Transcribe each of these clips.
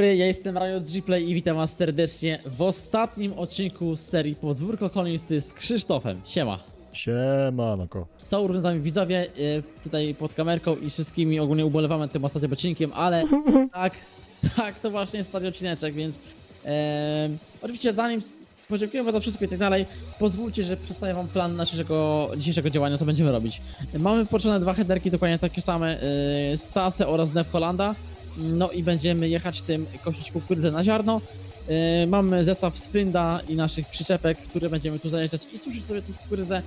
dobry, ja jestem Riot Gplay i witam was serdecznie w ostatnim odcinku z serii Podwórko Kolonisty z Krzysztofem. Siema. Siemanko. Są również z nami widzowie, e, tutaj pod kamerką i wszystkimi ogólnie ubolewamy tym ostatnim odcinkiem, ale tak, tak, to właśnie jest ostatni odcineczek, więc e, oczywiście zanim s- podziękujemy za wszystko i tak dalej, pozwólcie, że przedstawię wam plan naszego dzisiejszego działania, co będziemy robić. Mamy poczone dwa headerki, dokładnie takie same, e, z Case oraz Nef Holanda, no i będziemy jechać tym kosić kukurydzę na ziarno. E, mamy zestaw z Fynda i naszych przyczepek, które będziemy tu zajeżdżać i suszyć sobie tą kukurydzę.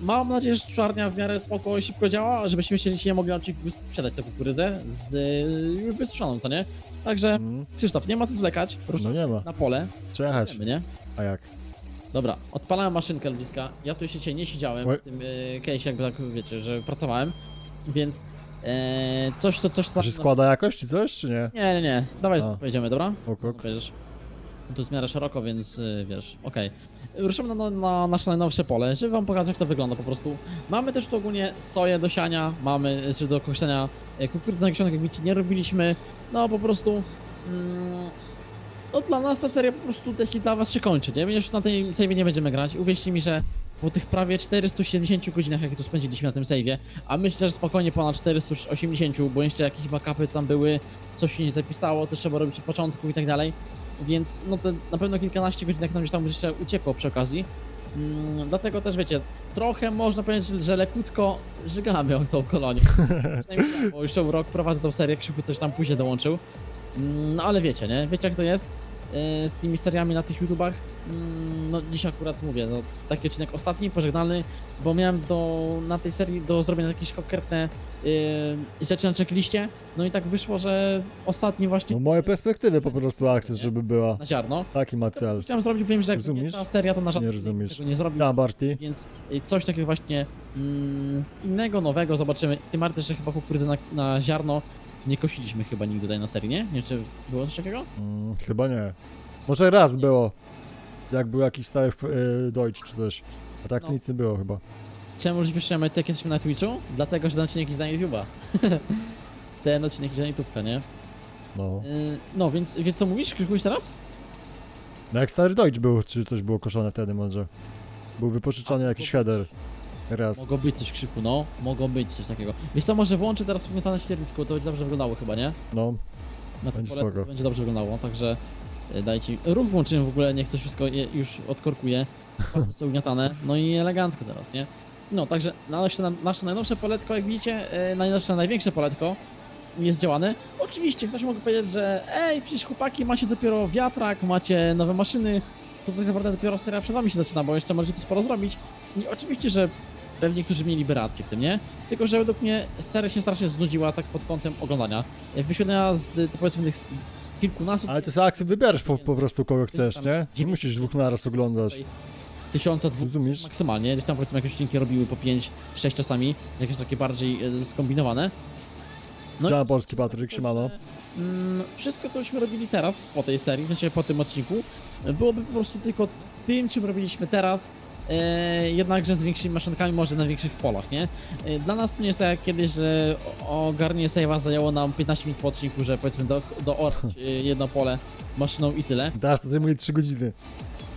Mam nadzieję, że czarnia w miarę spoko i szybko działa, żebyśmy się dzisiaj mogli na odcinku sprzedać tę kukurydzę z już wysuszoną, co nie? Także Mm, Krzysztof, nie ma co zwlekać, rusz no nie ma. na pole, Trzeba jechać. nie? A jak? Dobra, odpalałem maszynkę Ludziska, ja tu się dzisiaj nie siedziałem Oj. w tym y, case, jakby tak wiecie, że pracowałem, więc e, coś to, coś to... Się składa jakoś czy coś, czy nie? Nie, nie, nie, dawaj A. pojedziemy, dobra? Ok, ok. Wiesz, tu jest w miarę szeroko, więc y, wiesz, okej. Ruszymy na, na nasze najnowsze pole, żeby wam pokazać jak to wygląda po prostu. Mamy też tu ogólnie soję do siania, mamy, czy do koszenia e, kukurydzy na jak widzicie, nie robiliśmy, no po prostu... Mm, no dla nas ta seria po prostu taki dla was się kończy, nie? My już na tej save'ie nie będziemy grać, uwierzcie mi, że po tych prawie 470 godzinach, jakie tu spędziliśmy na tym save'ie, a myślę, że spokojnie ponad 480, bo jeszcze jakieś backupy tam były, coś się nie zapisało, coś trzeba robić od początku i tak dalej. Więc no to na pewno kilkanaście godzin jak nam już tam jeszcze uciekło przy okazji. Mm, dlatego też wiecie, trochę można powiedzieć, że lekutko żygamy o tą kolonię. Ja, bo już rok prowadzę tą serię, Krzyku też tam później dołączył. Mm, No ale wiecie, nie? Wiecie jak to jest z tymi seriami na tych YouTubach. Mm, No dziś akurat mówię, no taki odcinek ostatni, pożegnalny, bo miałem do, na tej serii do zrobienia jakieś konkretne yy, rzeczy na checkliście. No i tak wyszło, że ostatni właśnie No moje perspektywy po prostu akces, żeby była. na ziarno. Taki ma cel. Chciałem zrobić, wiem, że Rozumiesz? ta seria to na żadnym Nie rozumiesz. nie zrobił, Tam Barty. więc y, coś takiego właśnie mm, innego, nowego zobaczymy. Tym bardziej, że chyba kukurydzy na, na ziarno nie kosiliśmy chyba nigdy tutaj na serii, nie? Nie czy było coś takiego? Mm, chyba nie. Może raz było. Jak był jakiś stały y, Deutsch czy coś. A tak to No. nic nie było chyba. Czemu ludzie piszemy, jak jesteśmy na Twitchu? Dlatego, że ten odcinek jest na YouTube'a. ten odcinek jest na YouTube'ka, nie? No. Y, no, więc, więc co mówisz? Klikujesz teraz? No jak stary Deutsch był, czy coś było koszone wtedy może. Był wypożyczony jakiś header. Raz. Mogło być coś krzyku, no. Mogło być coś takiego. Wiesz co, może włączę teraz pamiętane ściernisko, to będzie dobrze wyglądało chyba, nie? No. Na tym Będzie pole spoko. będzie dobrze wyglądało, także e, dajcie. Ruch włączymy w ogóle, niech to wszystko je, już odkorkuje. Są ugniatane, no i elegancko teraz, nie? No, także nasze, nasze najnowsze poletko, jak widzicie, e, nasze największe poletko jest działane. Oczywiście ktoś mógł powiedzieć, że ej, przecież chłopaki, macie dopiero wiatrak, macie nowe maszyny, to tak naprawdę dopiero seria przed wami się zaczyna, bo jeszcze możecie tu sporo zrobić. I oczywiście, że pewnie niektórzy mieli rację w tym, nie? Tylko, że według mnie seria się strasznie znudziła tak pod kątem oglądania. E, Wyświetlenia z, to powiedzmy, tych kilkunastu Ale to akcję wybierasz po, po prostu kogo chcesz, nie? Nie musisz dwóch naraz oglądać. tysiąca, dwóch maksymalnie. Gdzieś tam powiedzmy jakieś odcinki robiły po 5, 6 czasami, jakieś takie bardziej e, skombinowane. No Działa polski Patryk, siemano. Mm, wszystko, co byśmy robili teraz po tej serii, znaczy po tym odcinku, byłoby po prostu tylko tym, czym robiliśmy teraz, e, jednakże z większymi maszynkami, może na większych polach, nie? E, dla nas to nie jest tak jak kiedyś, że o- ogarnienie save'a zajęło nam 15 minut po odcinku, że powiedzmy do, doorać e, jedno pole maszyną i tyle. Teraz to zajmuje 3 godziny.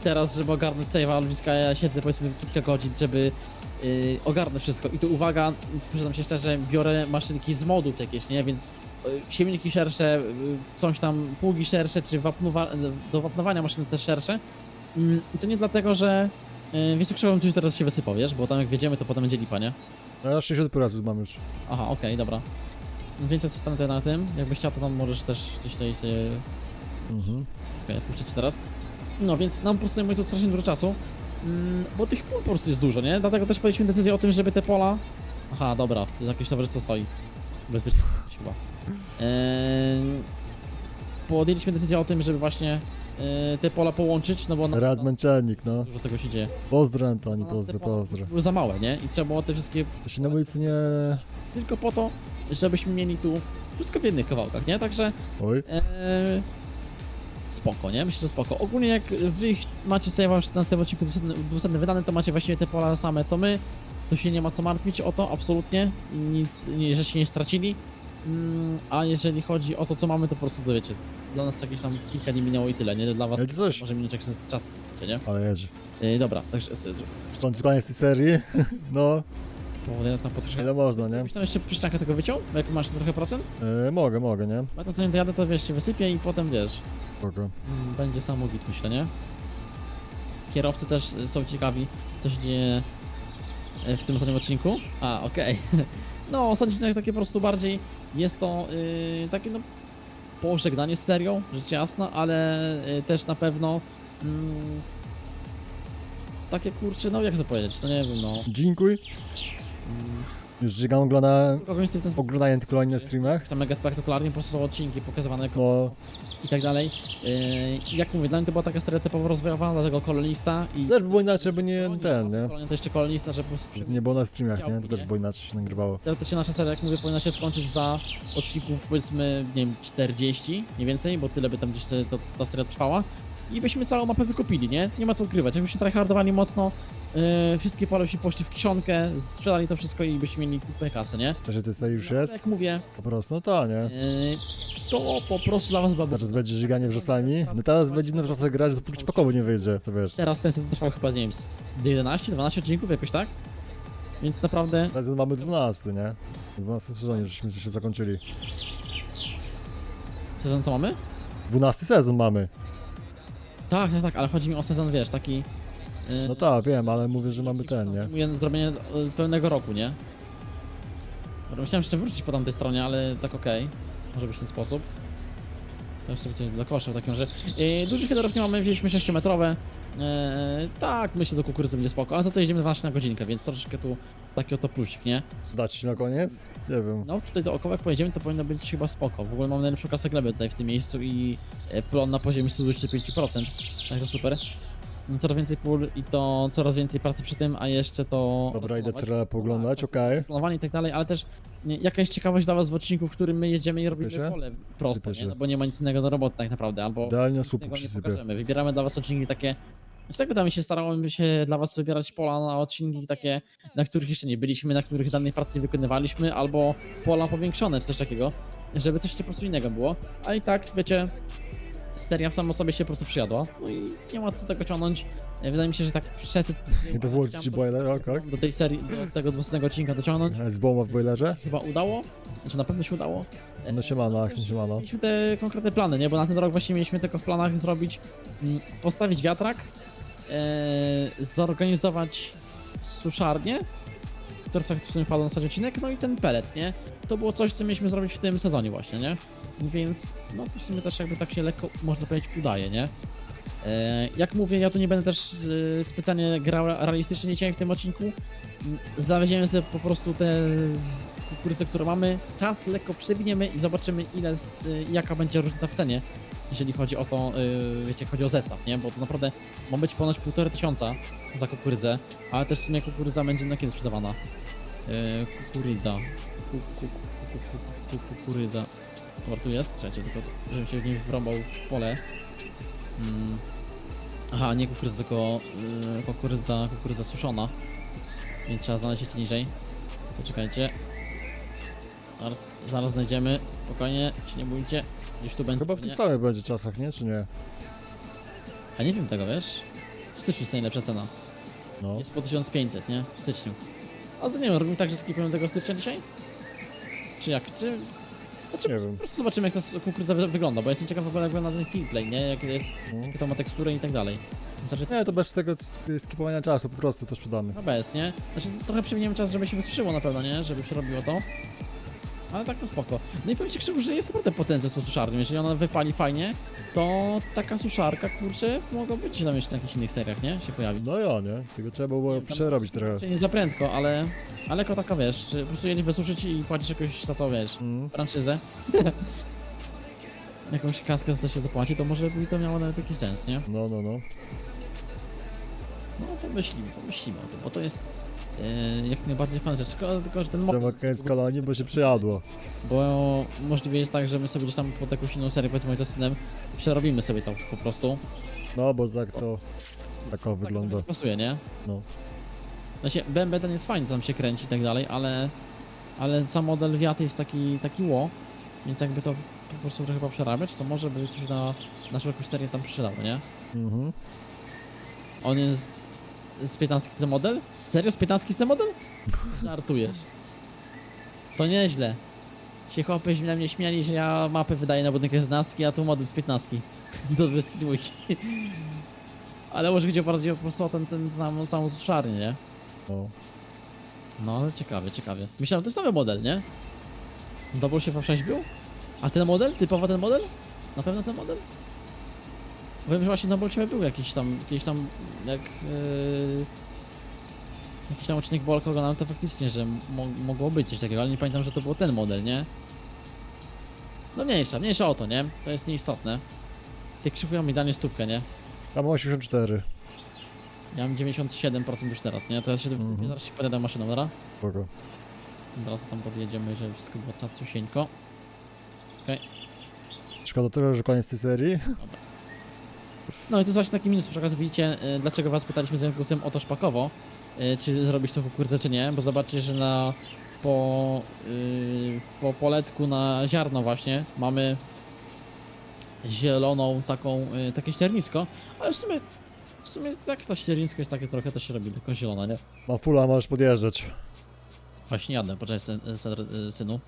Teraz, żeby ogarnąć save'a Ludziska, ja siedzę powiedzmy kilka godzin, żeby yy, ogarnąć wszystko. I tu uwaga, przyznam się szczerze, biorę maszynki z modów jakieś, nie? Więc siemienniki szersze, coś tam, pługi szersze, czy wapnowa do wapnowania maszyny też szersze. Yy, I to nie dlatego, że yy, wiesz, co tu teraz się wysypał, wiesz? Bo tam jak wjedziemy, to potem będzie lipa, nie? No ja 60 porazów mam już. Aha, okej, dobra. Więcej zostanę tutaj na tym. Jakbyś chciał, to tam możesz też gdzieś tutaj sobie Mhm. Czekaj, puszczę teraz. No więc nam po prostu zajmuje to strasznie dużo czasu. Mm, bo tych pól po prostu jest dużo, nie? Dlatego też podjęliśmy decyzję o tym, żeby te pola... Aha, dobra, to jakieś towarzystwo stoi. Bezpiecznie chyba. Eee, podjęliśmy decyzję o tym, żeby właśnie e, te pola połączyć, no bo na, Rad Męczennik, no. dużo tego się dzieje. Pozdro Antoni, te pozdro, pola pozdro. Były za małe, nie? I trzeba było te wszystkie Ja się na ulicy nie... tylko po to, żebyśmy mieli tu wszystko w jednych kawałkach, nie? Także Oj. Eee, spoko, nie? Myślę, że spoko. Ogólnie jak wy macie sobie już na tym odcinku 200 wydane, to macie właściwie te pola same co my. To się nie ma co martwić o to, absolutnie. Nic, nie, że się nie stracili. Mm, a jeżeli chodzi o to, co mamy, to po prostu, to wiecie, dla nas jakieś tam kilka dni minęło i tyle, nie? Dla was Jedzie coś? może minąć jakiś czas, nie? Ale jedzie. Yy, dobra, także W końcu koniec tej serii. No, powoduje tam potroszkę. ile można, nie? Byś tam jeszcze przyszczankę tego wyciął? Bo jak masz trochę procent? E, mogę, mogę, nie? Bo to zanim dojadę, to wiesz, się wysypie i potem wiesz, Spoko. mm, będzie samochód, myślę, nie? Kierowcy też y, są ciekawi, co się dzieje y, w tym ostatnim odcinku. A, okej. No, ostatni odcinek takie po prostu bardziej jest to yy, takie no pożegnanie z serią, rzecz jasna, ale y, też na pewno mm, takie kurcze, no jak to powiedzieć, no nie wiem, no. Dziękuj. Mm, Już żygam ogląda... kogoś w ten oglądając tylko na streamach. to mega spektakularnie, po prostu są odcinki pokazywane No, i tak dalej. Yy, jak mówię, dla mnie to była taka seria typowo rozwojowa, dlatego kolonista i... też by było inaczej, by nie ten, nie? Kolonia to jeszcze kolonista, że po prostu... Żeby nie było na streamach, nie? To też było inaczej się nagrywało. Teoretycznie nasza seria, jak mówię, powinna się skończyć za odcinków powiedzmy, nie wiem, 40, mniej więcej, bo tyle by tam gdzieś to, ta seria trwała. I byśmy całą mapę wykupili, nie? Nie ma co ukrywać. Jakbyśmy tryhardowali mocno, yy, wszystkie pole się poszli w kiszonkę, sprzedali to wszystko i byśmy mieli kupę kasy, nie? To się tej serii już jest? Jak mówię, Po prostu, no to, nie? yy, to po prostu dla was była Znaczy, to będzie żyganie wrzosami. No teraz będzie na wrzosach grać, dopóki spakowo nie wyjdzie, to wiesz. Teraz ten sezon trwał chyba, nie wiem, z 11-12 odcinków jakoś tak? Więc naprawdę Teraz mamy 12, nie? W 12 sezonie żeśmy się zakończyli. sezon co mamy? 12 sezon mamy. Tak, tak, tak, ale chodzi mi o sezon, wiesz, taki... Yy, No tak, wiem, ale mówię, że mamy ten, nie? Mówię, zrobienie y, pełnego roku, nie? Dobra, jeszcze wrócić po tamtej stronie, ale tak okej. Może być w ten sposób. To jeszcze będzie dla kosza w takim razie. Yy, dużych headerów nie mamy, wzięliśmy 6-metrowe. Yy, tak, myślę, do kukurydzy będzie spoko, ale za to jedziemy 12 na godzinkę, więc troszeczkę tu taki oto plusik, nie? Dać ci na koniec? Nie wiem. No tutaj do okołek pojedziemy, to powinno być chyba spoko. W ogóle mamy najlepszą klasę gleby tutaj w tym miejscu i e, plon na poziomie 125%, także super. Coraz więcej pól i to coraz więcej pracy przy tym, a jeszcze to... Dobra, idę tyle pooglądać, okej. Planowanie i tak dalej, ale też nie, jaka jest ciekawość dla was w odcinku, w którym my jedziemy i robimy pole prosto, nie? No bo nie ma nic innego do roboty tak naprawdę, albo Idealnie nic słupu innego nie przysypię. pokażemy. Wybieramy dla was odcinki takie... Znaczy tak pytamy się, starałem się dla was wybierać pola na odcinki takie, na których jeszcze nie byliśmy, na których danej pracy nie wykonywaliśmy, albo pola powiększone, czy coś takiego, żeby coś po prostu innego było. A i tak, wiecie, seria sama sobie się po prostu przyjadła, no i nie ma co tego ciągnąć. E, Wydaje mi się, że tak 600... I to ci boiler, ok, ok. Do tej serii, do tego 200 odcinka dociągnąć Z bomba w boilerze? chyba udało, znaczy na pewno się udało. E, No siemano, Aksen, siemano. Mieliśmy te konkretne plany, nie? Bo na ten rok właśnie mieliśmy tylko w planach zrobić, mm, postawić wiatrak, e, zorganizować suszarnię, która w sumie padła na ostatni odcinek, no i ten pelet, nie? To było coś, co mieliśmy zrobić w tym sezonie właśnie, nie? Więc, no to w sumie też jakby tak się lekko, można powiedzieć, udaje, nie? E, jak mówię, ja tu nie będę też e, specjalnie grał realistycznie dzisiaj w tym odcinku. Mm, Zawieziemy sobie po prostu te kukurydzę, którą mamy. Czas lekko przewiniemy i zobaczymy ile, y, jaka będzie różnica w cenie. Jeżeli chodzi o to, y, wiecie, chodzi o zestaw, nie? Bo to naprawdę ma być ponoć półtora tysiąca za kukurydzę, ale też w sumie kukurydza będzie na kiedy sprzedawana? Y, kukurydza. Ku, ku, ku, ku, ku, ku, kukurydza. Dobra, tu jest, słuchajcie, tylko żebym się nie wrąbał w pole. Mm. Aha, nie kukurydza, tylko y, kukurydza, kukurydza suszona. Więc trzeba znaleźć jeszcze niżej. Poczekajcie. Zaraz, zaraz znajdziemy. Spokojnie, się nie bójcie. Gdzieś tu będzie. Chyba w tych samych będzie czasach, nie? Czy nie? A nie wiem tego, wiesz? W styczniu jest najlepsza cena. No. Jest po 1500, nie? W styczniu. Ale to nie wiem, robimy tak, że skipujemy tego stycznia dzisiaj? Czy jak? Czy... Znaczy, Nie wiem. Po prostu zobaczymy jak ta kukurydza wy- wygląda, bo jestem ciekaw w ogóle jak wygląda ten filplay, nie? Jak jest, no. jakie to ma teksturę i tak dalej. Znaczy, Nie, to bez tego sk- skipowania czasu, po prostu to sprzedamy. no bez, nie? Znaczy trochę przewiniemy czas, żeby się wysuszyło na pewno, nie? Żeby się robiło to. Ale tak to spoko. No i powiem ci że jest naprawdę potencjał z tą suszarnią. Jeżeli ona wypali fajnie, to taka suszarka, kurczę, mogła być tam jeszcze na jakichś innych seriach, nie? Się pojawi. No ja, nie? Tylko trzeba było tam- przerobić trochę. Nie za prędko, ale... Ale jako taka, wiesz, że po prostu jedziesz wysuszyć i płacisz jakoś za to, wiesz, Mm. franczyzę. Jakąś kaskę za to się zapłaci, to może by to miało nawet jakiś sens, nie? No, no, no. No pomyślimy, pomyślimy o tym, bo to jest e, jak najbardziej fan rzecz, tylko, tylko że ten Trzeba moment, koniec kolonii, bo się przejadło. bo możliwe jest tak, że my sobie gdzieś tam pod jakąś inną serię, powiedzmy z synem, przerobimy sobie to po prostu. No, bo tak to... Tak o wygląda. Tak to pasuje, nie? No. Znaczy, BMW ten jest fajny, tam się kręci i tak dalej, ale, ale sam model Viaty jest taki, taki ło, więc jakby to po prostu trochę poprzerabiać, to może by coś na naszą jakąś serię tam przydało, nie? Mhm. On jest z 15 ten model? Serio z 15 ten model? Żartujesz. To nieźle. Się chłopy na mnie śmiali, że ja mapę wydaję na budynek z 12, a tu model z 15. Do 22. Ale może chodzi bardziej po prostu o ten, ten samą, samą nie? No. No, ale ciekawie, ciekawie. Myślałem, to jest nowy model, nie? Double się w 6 był? A ten model? Typowo ten model? Na pewno ten model? Wiem, że właśnie Double Ciebie był jakiś tam, jakiś tam, jak... Yy, jakiś tam odcinek Bolka oglądałem, to faktycznie, że mo mogło być coś takiego, ale nie pamiętam, że to był ten model, nie? No mniejsza, mniejsza o to, nie? To jest nieistotne. Ty krzykują mi danie stówkę, nie? Ja mam 84. Ja mam 97% już teraz, nie? To ja się Mhm. zaraz się podjadę maszyną, dobra? Spoko. Od razu tam podjedziemy, żeby wszystko było cacusieńko. Szkoda tyle, że koniec tej serii. No i to jest właśnie taki minus przy okazji, widzicie, y, dlaczego was pytaliśmy z głosem o to szpakowo, y, czy zrobić to kukurydzę, czy nie, bo zobaczcie, że na po, y, po poletku na ziarno właśnie mamy zieloną taką, takie ściernisko, ale w sumie, w sumie tak to ściernisko jest takie trochę też się robi, tylko zielone, nie? Mam fulla, możesz podjeżdżać. Właśnie jadę, poczekaj syn, syn, synu.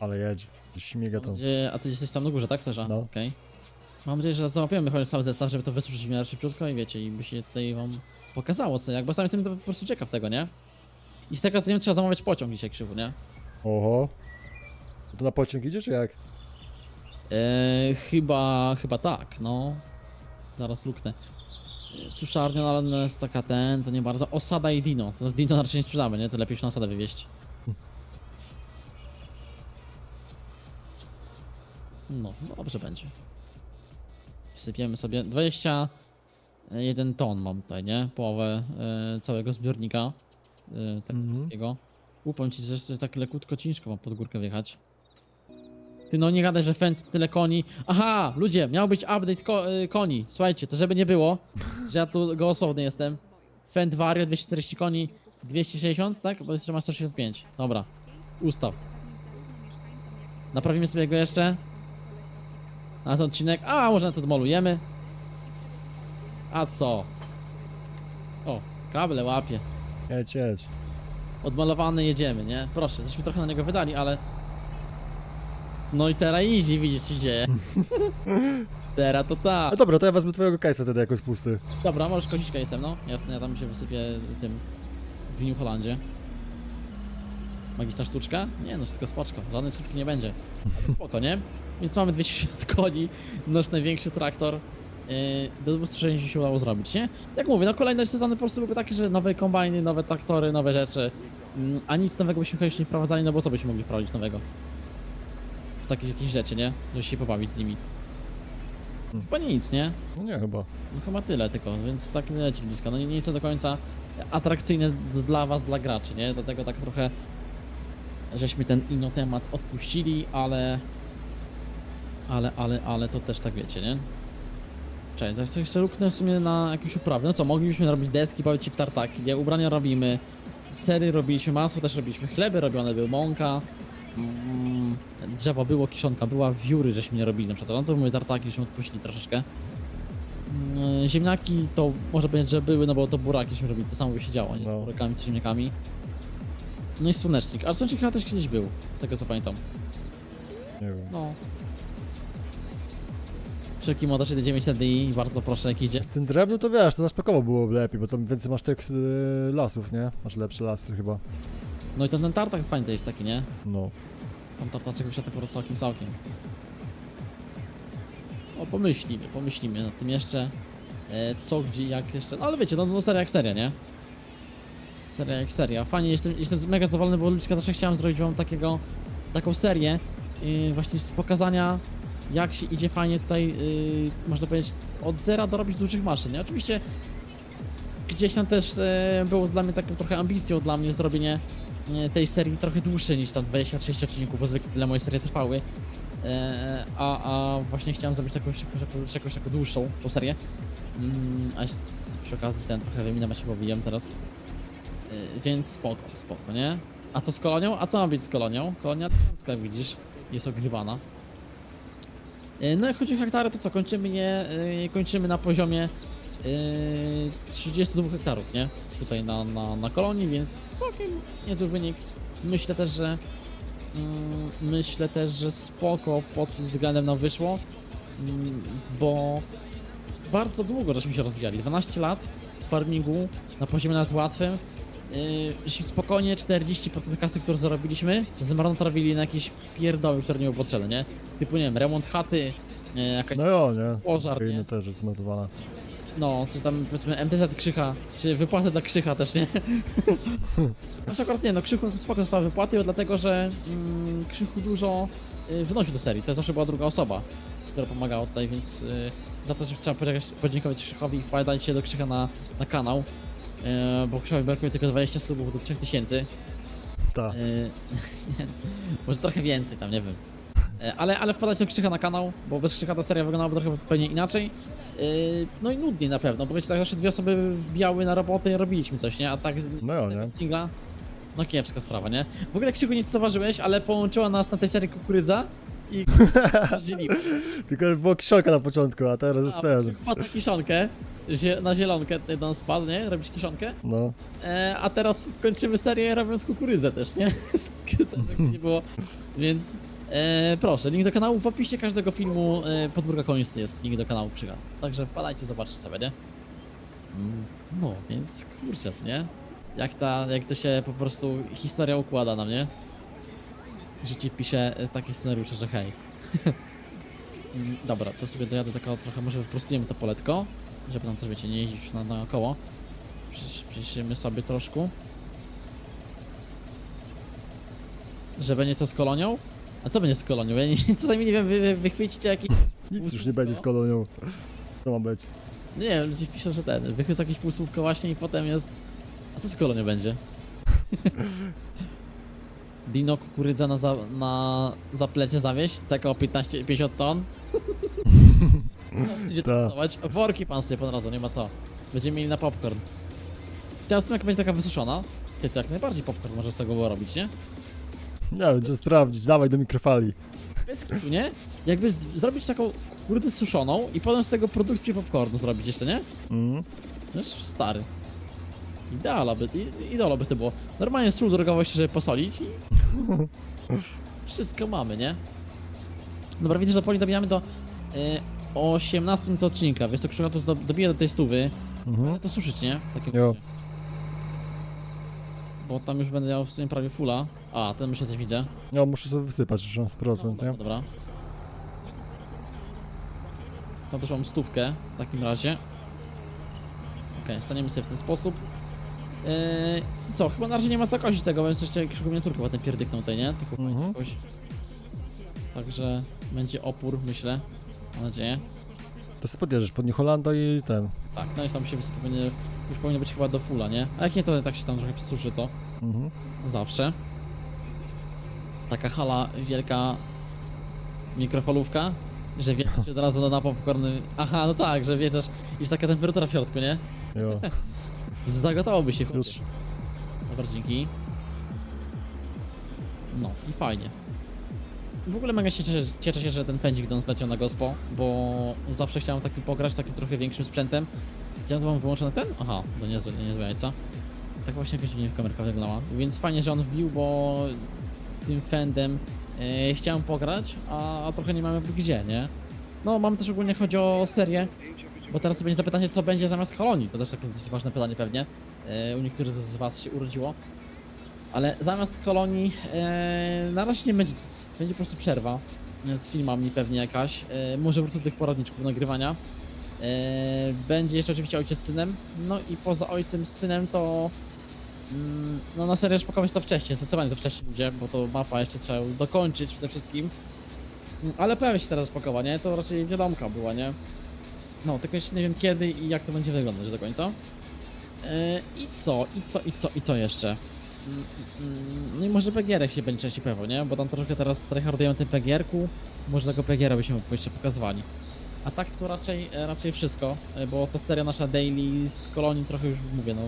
Ale jedź. Śmiga tam. Gdzie- A ty jesteś tam na górze, tak, Serza? No. Okej. Mam nadzieję, że załapiemy chociaż cały zestaw, żeby to wysuszyć w miarę szybciutko i wiecie, i by się tutaj wam pokazało co jak, bo sam jestem to po prostu ciekaw tego, nie? I z tego co wiem, trzeba zamawiać pociąg dzisiaj, Krzywu, nie? Oho. To na pociąg idzie, czy jak? Eee, chyba, chyba tak, no. Zaraz luknę. Suszarnia, no ale no jest taka ten, to nie bardzo. Osada i Dino. To Dino raczej nie sprzedamy, nie? To lepiej już na osadę wywieźć. No, no dobrze będzie. Wsypiemy sobie 21 ton mam tutaj, nie? Połowę e, całego zbiornika e, tego Mhm. wszystkiego. Upam ci, że tak lekutko ciężko mam pod górkę wjechać. Ty no nie gadaj, że Fent tyle koni. Aha, ludzie, miał być update ko y, koni. Słuchajcie, to żeby nie było, że ja tu gołosłowny jestem. Fent Vario 240 koni, 260, tak? Bo jeszcze ma 165. Dobra, ustaw. Naprawimy sobie go jeszcze. Na ten odcinek. A, może na to odmolujemy. A co? O, kable łapie. Jedź, jedź. Odmalowany jedziemy, nie? Proszę, żeśmy trochę na niego wydali, ale... No i teraz easy, widzisz co się dzieje. teraz to tak. No dobra, to ja wezmę twojego kajsa wtedy jako spusty. Dobra, możesz kosić jestem, no. Jasne, ja tam się wysypię tym w New Holandzie. Magiczna sztuczka? Nie no, wszystko spoczko, żadnej sztuczki nie będzie. Spoko, nie? Więc mamy 260 koni, nasz największy traktor. Yy, do 260 się udało zrobić, nie? Jak mówię, no kolejne sezony po prostu były takie, że nowe kombajny, nowe traktory, nowe rzeczy. Mm, A nic nowego byśmy chyba jeszcze nie wprowadzali, no bo co byśmy mogli wprowadzić nowego? W takich jakichś rzeczy, nie? Żeby się pobawić z nimi. Hmm. Chyba nic, nie? No nie, chyba. No chyba tyle tylko, więc tak nie leci blisko. No nie, nie jest to do końca atrakcyjne dla was, dla graczy, nie? Dlatego tak trochę żeśmy ten ino temat odpuścili, ale ale, ale, ale to też tak wiecie, nie? Cześć, tak coś jeszcze luknę w sumie na jakieś uprawy. No co, moglibyśmy robić deski, bawić się w tartaki, nie? Ubrania robimy, sery robiliśmy, masło też robiliśmy, chleby robione były, mąka, mm, drzewo było, kiszonka była, wióry żeśmy nie robili na przykład, no to mówię tartaki, żeśmy odpuścili troszeczkę. Mm, Ziemniaki to może powiedzieć, że były, no bo to burakiśmy robili, to samo by się działo, nie? No. Burakami, z ziemniakami. No i słonecznik, a słonecznik chyba też kiedyś był, z tego co pamiętam. Nie wiem. No. Szybki motor 790 TDI, bardzo proszę jak idzie. Z tym drewnem to wiesz, to zaśpakowo było lepiej, bo tam więcej masz tych y, lasów, nie? Masz lepsze lasy chyba. No i ten, ten tartak fajny to jest taki, nie? No. Tam tartaczek wysiadł po całkiem całkiem. O, pomyślimy, pomyślimy nad tym jeszcze. E, co, gdzie, jak jeszcze. No ale wiecie, no, no seria jak seria, nie? Seria jak seria. Fajnie, jestem, jestem mega zadowolony, bo Luczka zawsze chciałem zrobić wam takiego, taką serię yy, właśnie z pokazania jak się idzie fajnie tutaj, yy, można powiedzieć, od zera dorobić dużych maszyn, nie? Oczywiście gdzieś tam też e, było dla mnie taką trochę ambicją dla mnie zrobienie e, tej serii trochę dłuższej niż tam 26 odcinków, bo zwykle tyle moje serie trwały. E, a, a właśnie chciałem zrobić jakąś, jakąś, jakąś taką dłuższą tą serię. Mm, a przy okazji ten trochę wyminę, się powijem teraz. E, więc spoko, spoko, nie? A co z kolonią? A co ma być z kolonią? Kolonia jak widzisz. jest ogrywana. E, No jak chodzi o hektary, to co, kończymy je, e, kończymy na poziomie e, 32 hektarów, nie? Tutaj na, na, na kolonii, więc całkiem niezły wynik. Myślę też, że mm, myślę też, że spoko pod względem nam wyszło, mm, bo bardzo długo żeśmy się rozwijali. 12 lat farmingu na poziomie nawet łatwym. Spokojnie 40% kasy, którą zarobiliśmy, zmarnotrawili na jakieś pierdoły, które nie były potrzebne, nie? Typu, nie wiem, remont chaty, jakaś No jo, nie? pożar, nie? Inny też jest zmontowana. No, coś tam powiedzmy MTZ Krzycha, czy wypłaty dla Krzycha też, nie? Znaczy akurat nie, no Krzychu spoko zostały wypłaty, dlatego że mm, Krzychu dużo y, wnosił do serii. To zawsze była druga osoba, która pomagała tutaj, więc y, za to, że trzeba podziękować- podziękować Krzychowi i wpadajcie do Krzycha na, na kanał, y, bo Krzychowi brakuje tylko 20 subów do 3000. Ta. Y, może trochę więcej tam, nie wiem. Y, Ale, ale wpadajcie do Krzycha na kanał, bo bez Krzycha ta seria wyglądałaby trochę pewnie inaczej. Yy, No i nudniej na pewno, bo wiecie, tak zawsze dwie osoby wbijały na robotę i robiliśmy coś, nie? A tak z No tego nie? singla, no kiepska sprawa, nie? W ogóle Krzyku nie zauważyłeś, ale połączyła nas na tej serii kukurydza i. Tylko było kiszonka na początku, a teraz jest ten. Wpadł na kiszonkę, zie- na zielonkę nas spadł, nie? Robić kiszonkę. No. E, a teraz kończymy serię robiąc kukurydzę też, nie? tak nie było, więc e, proszę, link do kanału w opisie każdego filmu e, Podwórka Kolonisty jest link do kanału Krzyga. Także wpadajcie, zobaczcie sobie, nie? Mm, No, więc kurczę, nie? Jak ta, jak to się po prostu historia układa na mnie. Życie pisze e, takie scenariusze, że hej. Mm, Dobra, to sobie dojadę taka trochę, może wyprostujemy to poletko, żeby nam też, wiecie, nie jeździć na, naokoło. Przysz- Przyjrzymy sobie troszkę. Że będzie co z kolonią? A co będzie z kolonią? Ja nie, czasami nie wiem, wy, wy, wychwycicie jakiś... Nic już nie będzie z kolonią. Co ma być? Nie wiem, ludzie piszą, że ten, wychwyca jakieś półsłówko właśnie i potem jest... A co z kolonią będzie? Dino kukurydza na, za, na zaplecie zawieść, taka o 15, 50 ton. Idzie Ta. testować. Worki pan sobie po razu, nie ma co. Będziemy mieli na popcorn. Teraz jak będzie taka wysuszona, ty to jak najbardziej popcorn możesz z tego robić, nie? Nie wiem, trzeba sprawdzić, dawaj do mikrofali. Bez kitu, nie? Jakby z- zrobić taką kukurydzę suszoną i potem z tego produkcję popcornu zrobić jeszcze, nie? Mm. Wiesz, stary. Ideala by, i- ideolo by to było. Normalnie sól drogowości, żeby posolić i... Wszystko mamy, nie? Dobra, widzę, że powoli dobijamy do y, 18 to odcinka. Wiesz co, Krzysztof, to do, dobiję do tej stówy. Mhm. Będę to suszyć, nie? W takim Jo. Bo tam już będę miał w sumie prawie fulla. A, ten myślę coś widzę. No, muszę sobie wysypać już 100%, Dobra, nie? dobra. To też mam stówkę w takim razie. Okej, staniemy sobie w ten sposób. Yy, co, chyba na razie nie ma co kosić tego, więc jeszcze jakąś miniaturkę potem pierdykną tutaj, nie? Tylko fajnie Mhm. jakoś. Także będzie opór, myślę. Mam nadzieję. To sobie podjeżdżasz pod New Hollanda i ten. Tak, no i tam się wysypie, będzie- już powinno być chyba do fulla, nie? A jak nie, to tak się tam trochę przesuszy to. Mhm. Zawsze. Taka hala wielka mikrofalówka, że wjeżdżasz od razu na popcorn. Aha, no tak, że wjeżdżasz jest taka temperatura w środku, nie? Jo. Zagotowałoby się chłopie. Już. Dobra, dzięki. No i fajnie. W ogóle mega się cieszę, cieszę się, że ten pędzik do nas leciał na gospo, bo zawsze chciałem takim pograć, takim trochę większym sprzętem. Ja to mam wyłączony ten? Aha, to niezłe, niezłe jajca. Tak właśnie jakoś dziwnie kamerka wyglądała. Więc fajnie, że on wbił, bo tym fendem e, chciałem pograć, a, a trochę nie mamy gdzie, nie? No, mam też ogólnie chodzi o serię, bo teraz będzie zapytanie, co będzie zamiast kolonii. To też takie ważne pytanie pewnie. E, u niektórych z was się urodziło. Ale zamiast kolonii e, na razie nie będzie nic. Będzie po prostu przerwa e, z filmami pewnie jakaś. E, może wrócę do tych poradniczków nagrywania. E, będzie jeszcze oczywiście ojciec z synem. No i poza ojcem z synem to mm, no na serię szpakamy to wcześniej, zdecydowanie to wcześniej będzie, bo to mapa jeszcze trzeba dokończyć przede wszystkim. Mm, Ale pojawi się teraz szpakowa, nie? To raczej wiadomka była, nie? No, tylko jeszcze nie wiem kiedy i jak to będzie wyglądać do końca. E, I co, i co, i co, i co jeszcze? Mm, mm, No i może PGR się będzie częściej nie? Bo tam troszkę teraz tryhardują tym PGR-ku. Może tego PGR byśmy jeszcze pokazywali. A tak to raczej, e, raczej wszystko, e, bo ta seria nasza daily z kolonii trochę już mówię, no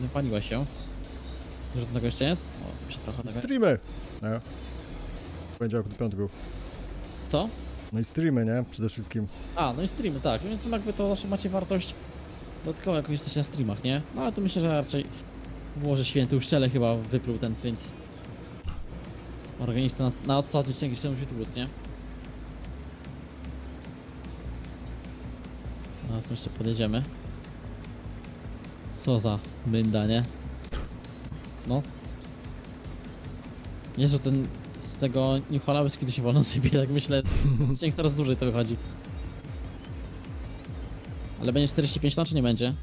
wypaliła się. Że do tego jeszcze jest? O, mi się trochę tego... Streamy! No. Poniedziałku do piątku. Co? No i streamy, nie? Przede wszystkim. A, no i streamy, tak, więc jakby to macie wartość dodatkowo, jak jesteście na streamach, nie? No ale to myślę, że raczej było, że święty uszczele chyba wypluł ten tweet. Organista na, na ostatni odcinek jeszcze musi tłuc, nie? Teraz jeszcze podjedziemy. Co za mynda, nie? No. Nie, że ten z tego New Holland się wolno sypie, tak myślę. Odcinek coraz dłużej to wychodzi. Ale będzie 45 ton, czy nie będzie?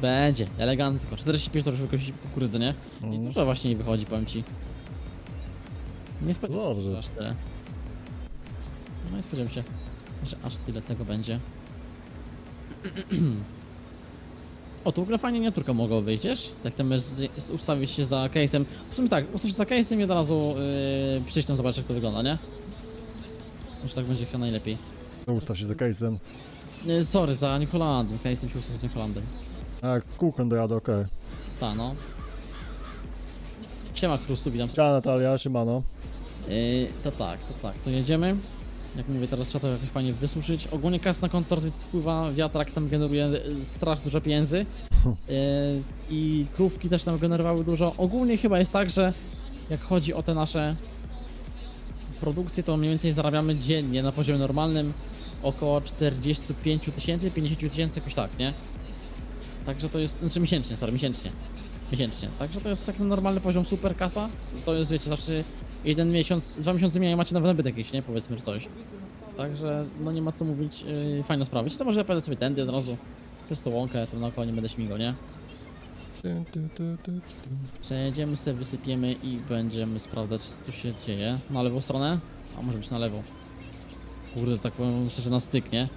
Będzie, elegancko. 45 to już wykosi kukurydzę, nie? I Mhm. dużo właśnie nie wychodzi, powiem ci. Nie spodziewałem się, Dobrze. aż tyle. No i spodziewałem się, że aż tyle tego będzie. O, tu w ogóle fajnie miniaturka mogła wyjść, wiesz? Tak tam jest, jest ustawić się za case'em. W sumie tak, ustawić się za case'em i od razu yy, przyjść tam zobaczyć jak to wygląda, nie? Może tak będzie chyba najlepiej. To ustaw się za case'em. Nie, sorry, za New Hollandem, case'em się ustawić z New A, kółkiem dojadę, okej. Ta, no. Siema Chrustu, witam. Cześć Natalia, siemano. Yy, to tak, to tak, to jedziemy. Jak mówię, teraz trzeba to jakoś fajnie wysuszyć. Ogólnie kas na kontor więc wpływa, wiatrak tam generuje y, strasznie dużo pieniędzy. Yy, I krówki też tam generowały dużo. Ogólnie chyba jest tak, że jak chodzi o te nasze produkcje, to mniej więcej zarabiamy dziennie na poziomie normalnym około 45 tysięcy, 50 tysięcy, jakoś tak, nie? Także to jest, znaczy miesięcznie, sorry, miesięcznie. Miesięcznie. Także to jest taki normalny poziom super kasa. To jest, wiecie, zawsze jeden miesiąc, dwa miesiące mniej macie nawet nabyt jakiś, nie? Powiedzmy, że coś. Także, no nie ma co mówić, yy, fajna sprawa. Wiecie co, może ja pojadę sobie tędy od razu, przez tą łąkę, to naokoło nie będę śmigał, nie? Przejedziemy sobie, wysypiemy i będziemy sprawdzać, co tu się dzieje. Na lewą stronę? A może być na lewą. Kurde, tak powiem szczerze, na styk, nie?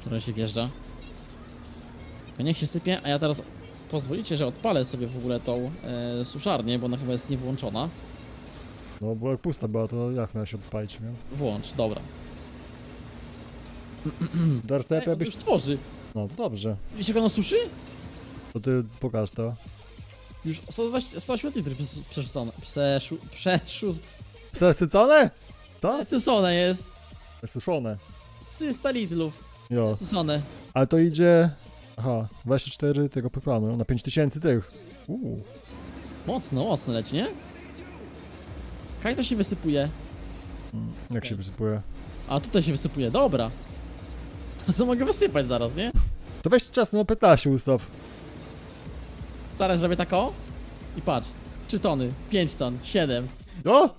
Który się wjeżdża. To niech się sypie, a ja teraz pozwolicie, że odpalę sobie w ogóle tą e, suszarnię, bo ona chyba jest niewyłączona. No, bo jak pusta była, to jak miała się odpalić, nie? Włącz, dobra. Ej, Darstep on byś... już tworzy. No, to dobrze. Widzicie, jak ono suszy? To ty pokaż to. Już 120, 108 litrów przes- przerzucone. Przeszu, przeszu, Przesycone? Co? przesuszone jest. Suszone. 300 litrów. Jo. Przesuszone. Ale to idzie... Aha, 24 tego propanu, na 5000 tych. Uuu. Mocno, mocno leci, nie? Kaj to się wysypuje. Mm, Jak się wysypuje? A tutaj się wysypuje, dobra. Co mogę wysypać zaraz, nie? To weź czas na 15 ustaw. Stare zrobię tak o i patrz. 3 tony, 5 ton, 7. O!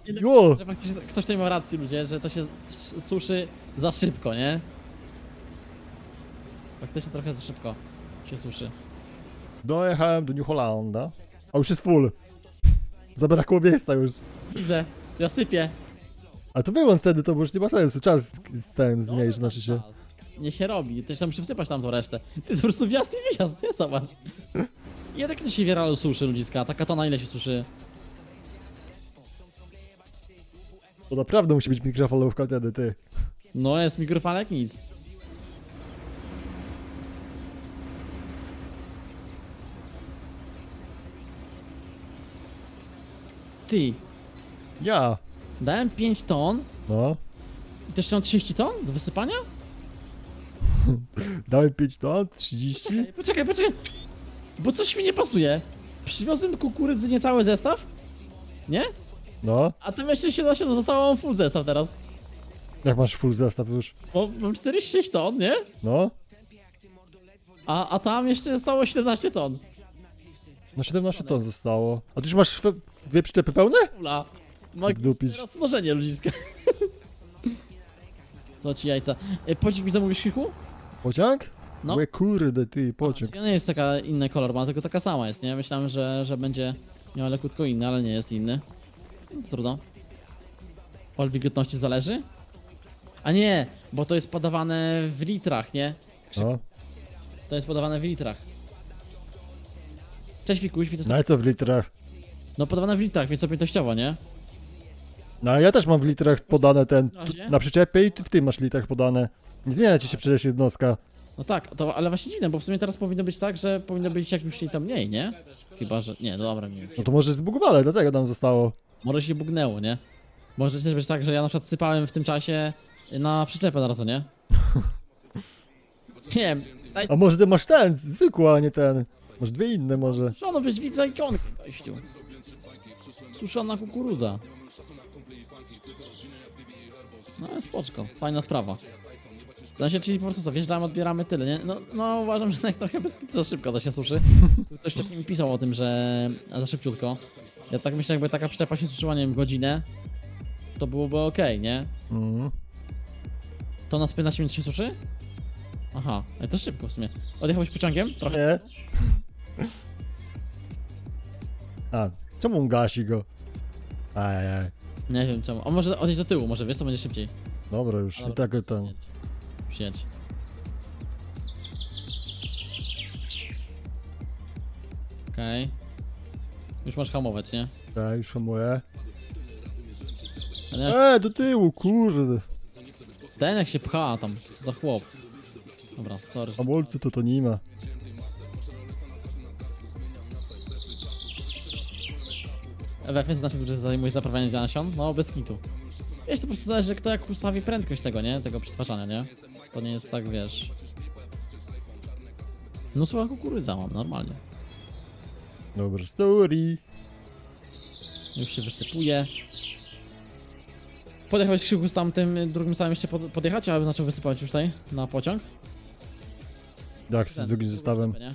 Że faktycznie ktoś tutaj ma rację ludzie, że to się sz- suszy za szybko, nie? Faktycznie trochę za szybko się suszy. Dojechałem do New Hollanda. A już jest full. Zabrakło miejsca już. Widzę, ja sypię. Ale to wyłącz wtedy, to bo już nie ma sensu. Czas z- ten No, zmniejszy, znaczy się. Nie się robi, też tam muszę wsypać tam tą resztę. Ty to po prostu wjazd i wyjazd, nie? Zobacz. I tak to się wieralu suszy ludziska, taka tona ile się suszy? To naprawdę musi być mikrofalówka wtedy, ty. No jest mikrofon jak nic. Ty, Ja. dałem 5 ton No. i też mam 30 ton do wysypania? Dałem 5 ton, 30. Ej, Poczekaj, poczekaj, bo coś mi nie pasuje. Przywiozłem kukurydzy niecały zestaw, nie? No. A tam jeszcze 17 to zostało mam full zestaw teraz. Jak masz full zestaw już? Bo mam 46 ton, nie? No. A, a tam jeszcze zostało 17 ton. No 17 ton zostało. A ty już masz dwie- dwie przyczepy pełne? Ula. Dupić. teraz mnożenie ludziska. To ci jajca. E, Pocik mi zamówisz Krzychu? Pociąg? No. Łe kurde, ty, pociąg. Ona nie jest taka inny kolor, ma tylko taka sama jest, nie? Myślałem, że, że będzie miał lekutko inny, ale nie jest inny. No, trudno. Od wilgotności zależy? A nie, bo to jest podawane w litrach, nie? No. To jest podawane w litrach. Cześć Wikuś, witam. No i co w litrach? No podawane w litrach, więc objętościowo, nie? No a ja też mam w litrach podane ten, Na razie. na przyczepie i ty w tym masz litrach podane. Nie zmienia ci się przecież jednostka. No tak, to, ale właśnie dziwne, bo w sumie teraz powinno być tak, że powinno być jak już to mniej, nie? Chyba, że... Nie, no dobra, nie. No to może zbugowane, dlatego nam zostało. Może się bugnęło, nie? Może też być tak, że ja na przykład sypałem w tym czasie na przyczepę na razu, nie? Nie wiem, daj A może ty masz ten, zwykły, a nie ten. Masz dwie inne może. suszono, wiesz, widzę ikonkę, gościu. Suszona kukurydza. No spoczko, fajna sprawa. W sensie, czyli po prostu co, wjeżdżamy, odbieramy tyle, nie? No, no uważam, że tak trochę bez za szybko to się suszy. Ktoś wcześniej mi pisał o tym, że za szybciutko. Ja tak myślę, jakby taka przyczepa się suszyła, nie wiem, godzinę, to byłoby okej, nie? Mhm. To na 15 minut się suszy? Aha, ale to szybko w sumie. Odjechałeś pociągiem? Trochę. Nie? A, czemu on gasi go? Ajajaj. Nie wiem czemu. A może odjedź do tyłu, może wiesz, to będzie szybciej. Dobra już, i tak ten. Siedź. Okej. Już masz hamować, nie? Ja już hamuję. A nie E, do tyłu, kurde. ten jak się pcha tam, co za chłop. Dobra, sorry. Hamulcy to to nie ma. WFS znaczy, że zajmuje zaprawianie dla nasion? No, bez kitu. Wiesz, to po prostu zależy, kto jak ustawi prędkość tego, nie? Tego przetwarzania, nie? To nie jest tak, wiesz... No słucha kukurydza mam, normalnie. Dobra, story. Już się wysypuje. Podjechałeś Krzychu z tamtym drugim samym jeszcze pod, podjechać, ale zaczął wysypać już tutaj na pociąg? Jak z Ten, drugim zestawem. nie?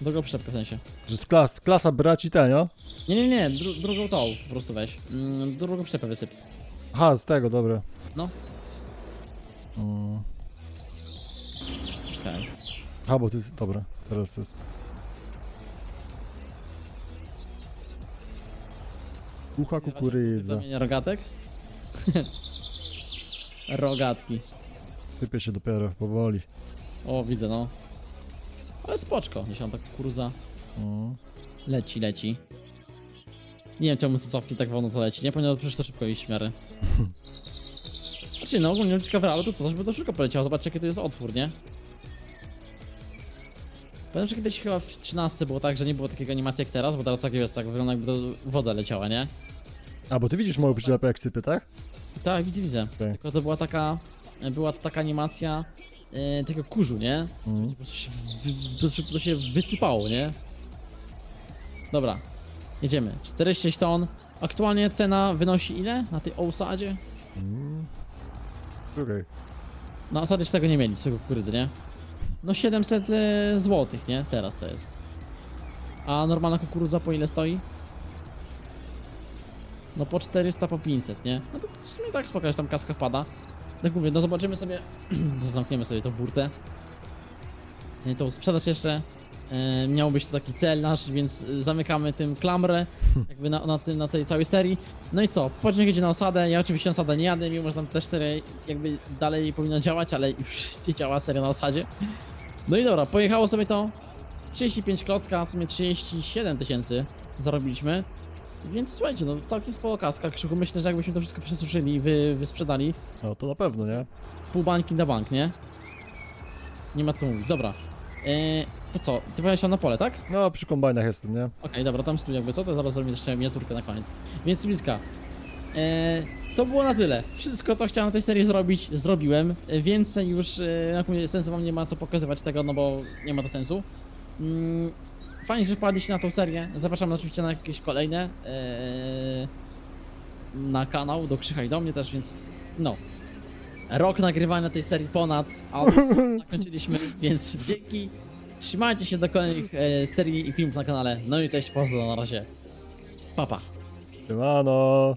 Drugą przyczepkę w sensie. Że z klas, klasa braci ten, no? Nie, nie, nie, dru, drugą tą po prostu weź. Mm, drugą przyczepę wysyp. Aha, z tego, dobra. No. Mm. Okej. Aha, bo ty, dobra, teraz jest. Ucha kukurydza. Zamienia rogatek? Rogatki. Sypie się dopiero, powoli. O, widzę no. Ale spoczko, dziesiąta kukurydza. Mm. Leci, leci. Nie wiem czemu stosowki tak wolno to leci, nie? Powinno przecież to szybko iść w miarę. Znaczy no ogólnie ciekawe, ale to co, żeby to szybko poleciało, zobaczcie jaki to jest otwór, nie? Pamiętam, że kiedyś chyba w 13 było tak, że nie było takiego animacji jak teraz, bo teraz tak jest, tak wygląda jakby to woda leciała, nie? A, bo ty widzisz moją przyczepę jak sypie, tak? Tak, widzę, widzę. Okej. Tylko to była taka, była to taka animacja e, tego kurzu, nie? Mm. Po prostu się, wy- po prostu to się wysypało, nie? Dobra, jedziemy. 46 ton. Aktualnie cena wynosi ile na tej osadzie? Mm. Okej. Na osadzie tego nie mieli, z tego kukurydzy, nie? No 700 e, złotych, nie? Teraz to jest. A normalna kukurydza po ile stoi? No po 400, po 500, nie? No to w sumie tak spoko, że tam kaska wpada. Tak mówię, no zobaczymy sobie, to zamkniemy sobie tą burtę. Nie, tą sprzedać jeszcze. E, miał być to taki cel nasz, więc e, zamykamy tym klamrę jakby na, na, tym, na tej całej serii. No i co? Pociąg jedzie na osadę. Ja oczywiście na osadę nie jadę, mimo że tam też seria jakby dalej powinna działać, ale już nie działa seria na osadzie. No i dobra, pojechało sobie to. 35 klocka, w sumie 37 tysięcy zarobiliśmy. Więc słuchajcie, no całkiem sporo kaska. Krzychu, myślę, że jakbyśmy to wszystko przesuszyli i wy, wysprzedali, No to na pewno, nie? pół bańki na bank, nie? Nie ma co mówić, dobra. Eee, to co, ty pojechałeś na pole, tak? No, przy kombajnach jestem, nie? Okej, dobra, tam stój jakby co, to zaraz zrobimy jeszcze miniaturkę na koniec. Więc bliska. E, to było na tyle. Wszystko to chciałem na tej serii zrobić, zrobiłem. E, Więcej już, e, jak mówię, sensu wam nie ma co pokazywać tego, no bo nie ma to sensu. Mm, fajnie, że wpadliście na tą serię. Zapraszam oczywiście na jakieś kolejne. E, na kanał, do Krzycha i do mnie też, więc no. Rok nagrywania tej serii ponad, a zakończyliśmy, więc dzięki. Trzymajcie się do kolejnych e, serii i filmów na kanale. No i cześć, pozdro na razie. Papa. Pa. Siemano!